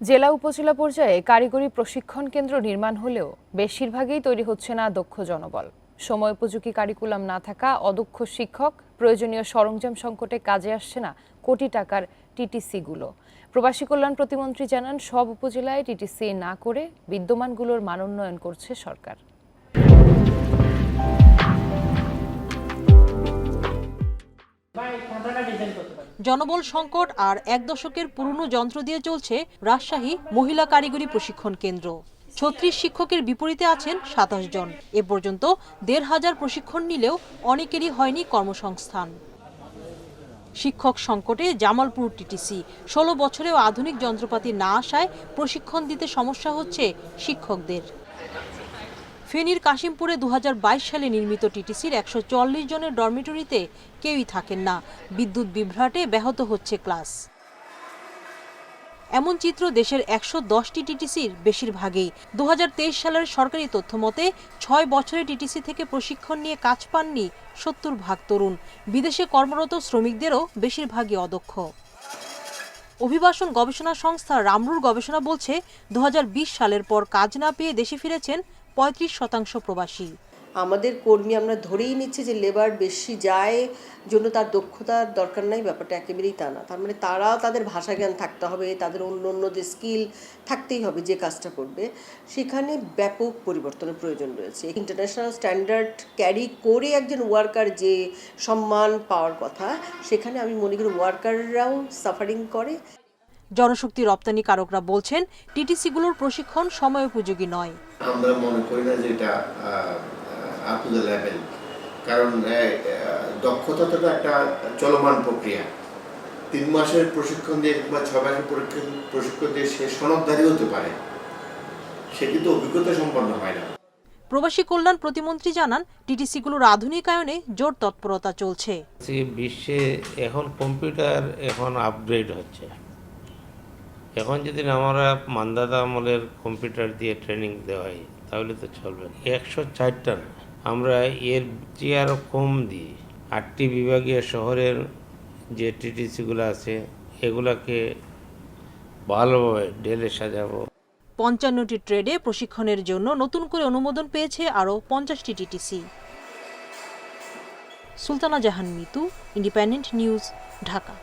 জেলা উপজেলা পর্যায়ে কারিগরি প্রশিক্ষণ কেন্দ্র নির্মাণ হলেও বেশিরভাগই তৈরি হচ্ছে না দক্ষ জনবল। সময় উপযোগী কারিকুলাম না থাকা অদক্ষ শিক্ষক প্রয়োজনীয় সরঞ্জাম সংকটে কাজে আসছে না কোটি টাকার টিটিসিগুলো। প্রবাসী কল্যাণ প্রতিমন্ত্রী জানান, সব উপজেলায় টিটিসি না করে বিদ্যমানগুলোর মানোন্নয়ন করছে সরকার। জনবল সংকট আর এক দশকের পুরনো যন্ত্র দিয়ে চলছে রাজশাহী মহিলা কারিগরি প্রশিক্ষণ কেন্দ্র। ছত্রিশ শিক্ষকের বিপরীতে আছেন সাতাশ জন। এ পর্যন্ত দেড় হাজার প্রশিক্ষণ নিলেও অনেকেরই হয়নি কর্মসংস্থান। শিক্ষক সংকটে জামালপুর টিটিসি। ষোলো বছরেও আধুনিক যন্ত্রপাতি না আসায় প্রশিক্ষণ দিতে সমস্যা হচ্ছে শিক্ষকদের। ফেনীর কাশিমপুরে দু হাজার বাইশ সালে নির্মিত টিটিসির একশো চল্লিশ জনের ডরমিটরিতে কেউই থাকেন না। বিদ্যুৎ বিভ্রাটে ব্যাহত হচ্ছে ক্লাস। এমন চিত্র দেশের একশো দশটি টিটিসির বেশিরভাগেই। দু হাজার তেইশ সালের সরকারি তথ্য মতে, ছয় বছরে টিটিসি থেকে প্রশিক্ষণ নিয়ে কাজ পাননি সত্তর ভাগ তরুণ। বিদেশে কর্মরত শ্রমিকদেরও বেশিরভাগই অদক্ষ। অভিবাসন গবেষণা সংস্থা রামরুর গবেষণা বলছে দু হাজার বিশ সালের পর কাজ না পেয়ে দেশে ফিরেছেন পঁয়ত্রিশ শতাংশ প্রবাসী। আমাদের কর্মী আমরা ধরেই নিচ্ছি যে লেবার বেশি যায় জন্য তার দক্ষতার দরকার নাই, ব্যাপারটা একেবারেই তা না। তার মানে তারা তাদের ভাষা জ্ঞান থাকতে হবে, তাদের অন্য অন্য যে স্কিল থাকতেই হবে যে কাজটা করবে। সেখানে ব্যাপক পরিবর্তনের প্রয়োজন রয়েছে। ইন্টারন্যাশনাল স্ট্যান্ডার্ড ক্যারি করে একজন ওয়ার্কার যে সম্মান পাওয়ার কথা, সেখানে আমি মনে করি ওয়ার্কাররাও সাফারিং করে। জনশক্তি রপ্তানিকারকরা বলছেন টিটিসিগুলোর প্রশিক্ষণ সময় উপযোগী নয়। আমরা মনে করি না যে এটা আপ টু দ্য লেভেল কারণ দক্ষতা তো একটা চলমান প্রক্রিয়া। তিন মাসের প্রশিক্ষণ দিয়ে কিংবা ছয় মাসের প্রশিক্ষণ দিয়ে সে সনদধারী হতে পারে। সে কিন্তু অভিজ্ঞতা সম্পন্ন হয় না। প্রবাসী কল্যাণ প্রতিমন্ত্রী জানান টিটিসিগুলোর আধুনিকায়নে জোর তৎপরতা চলছে। বিশ্বে এখন কম্পিউটার এখন আপগ্রেড হচ্ছে। এখন যদি আমরা মান্দাদা আমলের কম্পিউটার দিয়ে ট্রেনিং দেওয়া হয়, তাহলে তো চলবে। একশো চারটা আমরা এর চেয়ে আরও কম দিই। আটটি বিভাগীয় শহরের যে টিটিসিগুলো আছে, এগুলাকে ভালোভাবে ঢেলে সাজাবো। পঞ্চান্নটি ট্রেডে প্রশিক্ষণের জন্য নতুন করে অনুমোদন পেয়েছে আরও পঞ্চাশটি TTC Sultana Jahan Mitu independent news Dhaka.